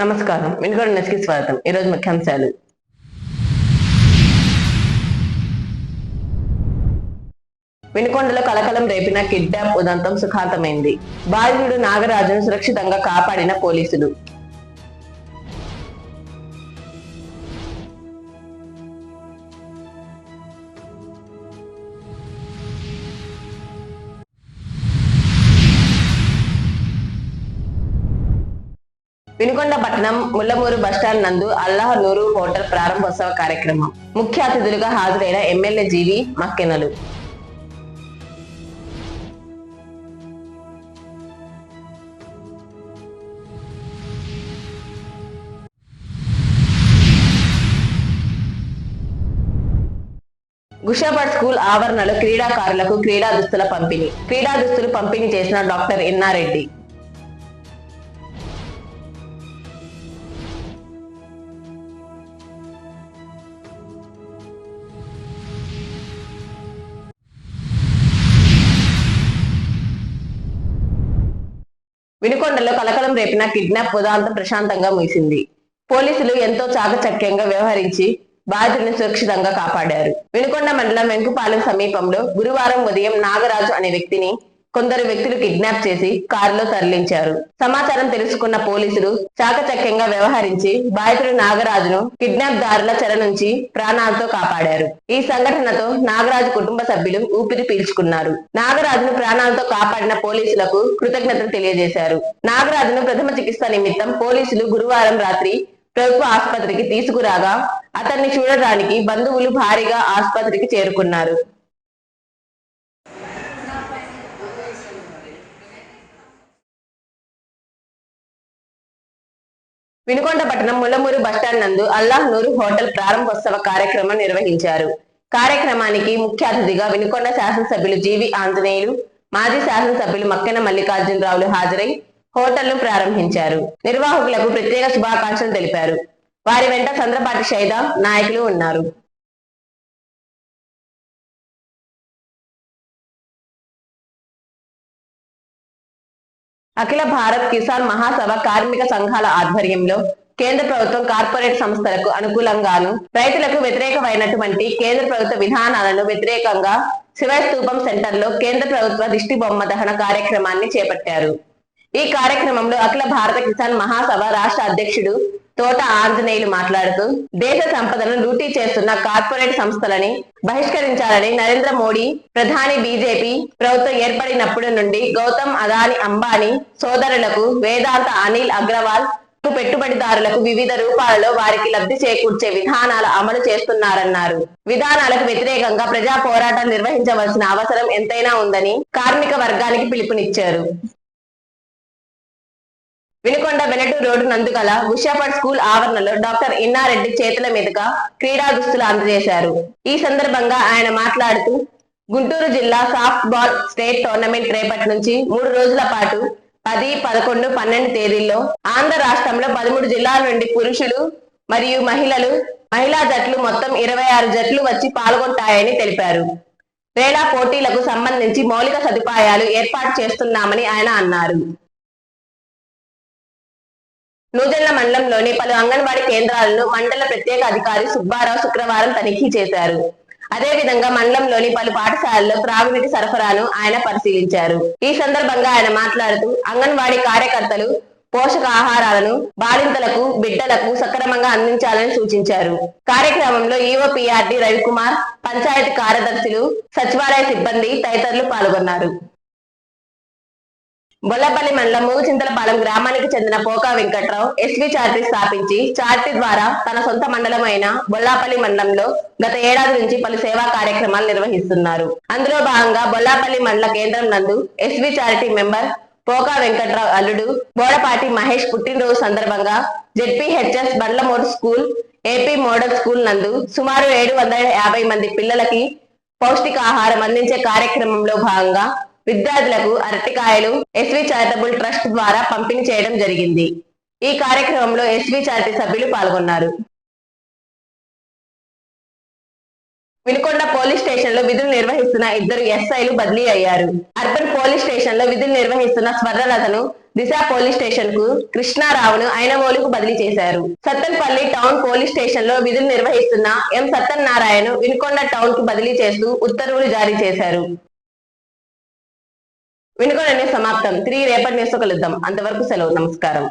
నమస్కారం. వినుగోడ నెస్కి స్వాగతం. ఈరోజు ముఖ్యాంశాలు. వినుకొండలో కలకలం రేపిన కిడ్నాప్ ఉదంతం సుఖాంతమైంది. బాధితుడు నాగరాజును సురక్షితంగా కాపాడిన పోలీసులు. వినుకొండ పట్టణం ముల్లమూరు బస్టాండ్ నందు అల్లాహ్ నూరు హోటల్ ప్రారంభోత్సవ కార్యక్రమం. ముఖ్య అతిథులుగా హాజరైన ఎమ్మెల్యే జీవి మక్కెనలు. గుషాబాద్ స్కూల్ ఆవరణలో క్రీడాకారులకు క్రీడా దుస్తుల పంపిణీ. క్రీడా దుస్తులు పంపిణీ చేసిన డాక్టర్ ఇన్నారెడ్డి వినుకొండలో కలకలం రేపిన కిడ్నాప్ ఉదాంతం ప్రశాంతంగా ముగిసింది. పోలీసులు ఎంతో చాకచక్యంగా వ్యవహరించి బాధితుడిని సురక్షితంగా కాపాడారు. వినుకొండ మండలం వెంకుపాలెం సమీపంలో గురువారం ఉదయం నాగరాజు అనే వ్యక్తిని కొందరు వ్యక్తులు కిడ్నాప్ చేసి కారులో తరలించారు. సమాచారం తెలుసుకున్న పోలీసులు చాకచక్యంగా వ్యవహరించి బాధితుడు నాగరాజును కిడ్నాప్ దారుల చెర నుంచి ప్రాణాలతో కాపాడారు. ఈ సంఘటనతో నాగరాజు కుటుంబ సభ్యులు ఊపిరి పీల్చుకున్నారు. నాగరాజును ప్రాణాలతో కాపాడిన పోలీసులకు కృతజ్ఞతలు తెలియజేశారు. నాగరాజును ప్రథమ చికిత్స నిమిత్తం పోలీసులు గురువారం రాత్రి ప్రభుత్వ ఆసుపత్రికి తీసుకురాగా అతన్ని చూడడానికి బంధువులు భారీగా ఆసుపత్రికి చేరుకున్నారు. వినుకొండ పట్టణం ముల్లమూరు బస్టాండ్ నందు అల్లాహ్ నూరు హోటల్ ప్రారంభోత్సవ కార్యక్రమం నిర్వహించారు. కార్యక్రమానికి ముఖ్య అతిథిగా వినుకొండ శాసనసభ్యులు జీవి ఆంజనేయులు మాజీ శాసనసభ్యులు మక్కెన మల్లికార్జునరావులు హాజరై హోటల్ను ప్రారంభించారు. నిర్వాహకులకు ప్రత్యేక శుభాకాంక్షలు తెలిపారు. వారి వెంట చంద్రపాటి షైద నాయకులు ఉన్నారు. అఖిల భారత్ కిసాన్ మహాసభ కార్మిక సంఘాల ఆధ్వర్యంలో కేంద్ర ప్రభుత్వం కార్పొరేట్ సంస్థలకు అనుకూలంగాను రైతులకు వ్యతిరేకమైనటువంటి కేంద్ర ప్రభుత్వ విధానాలను వ్యతిరేకంగా శివస్తూపం సెంటర్లో కేంద్ర ప్రభుత్వ దిష్టి బొమ్మ దహన కార్యక్రమాన్ని చేపట్టారు. ఈ కార్యక్రమంలో అఖిల భారత కిసాన్ మహాసభ రాష్ట్ర అధ్యక్షుడు తోట ఆంజనేయులు మాట్లాడుతూ దేశ సంపదను లూటీ చేస్తున్న కార్పొరేట్ సంస్థలని బహిష్కరించాలని నరేంద్ర మోడీ ప్రధాని బీజేపీ ప్రభుత్వం ఏర్పడినప్పటి నుండి గౌతమ్ అదాని అంబానీ సోదరులకు వేదాంత అనిల్ అగ్రవాల్ పెట్టుబడిదారులకు వివిధ రూపాలలో వారికి లబ్ధి చేకూర్చే విధానాలు అమలు చేస్తున్నారన్నారు. విధానాలకు వ్యతిరేకంగా ప్రజా పోరాటం నిర్వహించవలసిన అవసరం ఎంతైనా ఉందని కార్మిక వర్గానికి పిలుపునిచ్చారు. వినుకొండ వెనటూరు రోడ్డు నందుగల ఉషాపడ్ స్కూల్ ఆవరణలో డాక్టర్ ఇన్నారెడ్డి చేతుల మీదుగా క్రీడా దుస్తులు అందజేశారు. ఈ సందర్భంగా ఆయన మాట్లాడుతూ గుంటూరు జిల్లా సాఫ్ట్ బాల్ స్టేట్ టోర్నమెంట్ రేపటి నుంచి మూడు రోజుల పాటు పది పదకొండు పన్నెండు తేదీల్లో ఆంధ్ర రాష్ట్రంలో పదమూడు జిల్లాల నుండి పురుషులు మరియు మహిళలు మహిళా జట్లు మొత్తం ఇరవై ఆరు జట్లు వచ్చి పాల్గొంటాయని తెలిపారు. క్రీడా పోటీలకు సంబంధించి మౌలిక సదుపాయాలు ఏర్పాటు చేస్తున్నామని ఆయన అన్నారు. నూజెళ్ళ మండలంలోని పలు అంగన్వాడీ కేంద్రాలను మండల ప్రత్యేక అధికారి సుబ్బారావు శుక్రవారం తనిఖీ చేశారు. అదేవిధంగా మండలంలోని పలు పాఠశాలల్లో త్రాగునీటి సరఫరాను ఆయన పరిశీలించారు. ఈ సందర్భంగా ఆయన మాట్లాడుతూ అంగన్వాడీ కార్యకర్తలు పోషకాహారాలను బాలింతలకు బిడ్డలకు సక్రమంగా అందించాలని సూచించారు. కార్యక్రమంలో ఈఓపీఆర్డి రవికుమార్ పంచాయతీ కార్యదర్శులు సచివాలయ సిబ్బంది తదితరులు పాల్గొన్నారు. బొల్లపల్లి మండలం మూగుచింతలపాలెం గ్రామానికి చెందిన పోకా వెంకట్రావు ఎస్వి చార్టీ స్థాపించి చార్టీ ద్వారా తన సొంత మండలం అయిన బొల్లాపల్లి మండలంలో గత ఏడాది నుంచి పలు సేవా కార్యక్రమాలు నిర్వహిస్తున్నారు. అందులో భాగంగా బొల్లాపల్లి మండల కేంద్రం నందు SV charity member Poka Venkatrao అల్లుడు బోడపాటి మహేష్ పుట్టినరోజు సందర్భంగా ZPHS Bandlamodu school AP model school నందు సుమారు ఏడు వందల యాభై మంది పిల్లలకి పౌష్టికాహారం అందించే కార్యక్రమంలో భాగంగా విద్యార్థులకు అరటికాయలు ఎస్వి చారిటబుల్ ట్రస్ట్ ద్వారా పంపిణీ చేయడం జరిగింది. ఈ కార్యక్రమంలో ఎస్వి చారిటీ సభ్యులు పాల్గొన్నారు. వినుకొండ పోలీస్ స్టేషన్లో విధులు నిర్వహిస్తున్న ఇద్దరు ఎస్ఐలు బదిలీ అయ్యారు. అర్బన్ పోలీస్ స్టేషన్లో విధులు నిర్వహిస్తున్న స్వర్ణలతను దిశ పోలీస్ స్టేషన్కు కృష్ణారావును ఐనవోలుకు బదిలీ చేశారు. సత్తన్పల్లి టౌన్ పోలీస్ స్టేషన్లో విధులు నిర్వహిస్తున్న ఎం. సత్యనారాయణ వినుకొండ టౌన్కు బదిలీ చేస్తూ ఉత్తర్వులు జారీ చేశారు. వినుకొండ సమాప్తం. తిరిగి రేపటి న్యూస్ కలుద్దాం. అంతవరకు సెలవు. నమస్కారం.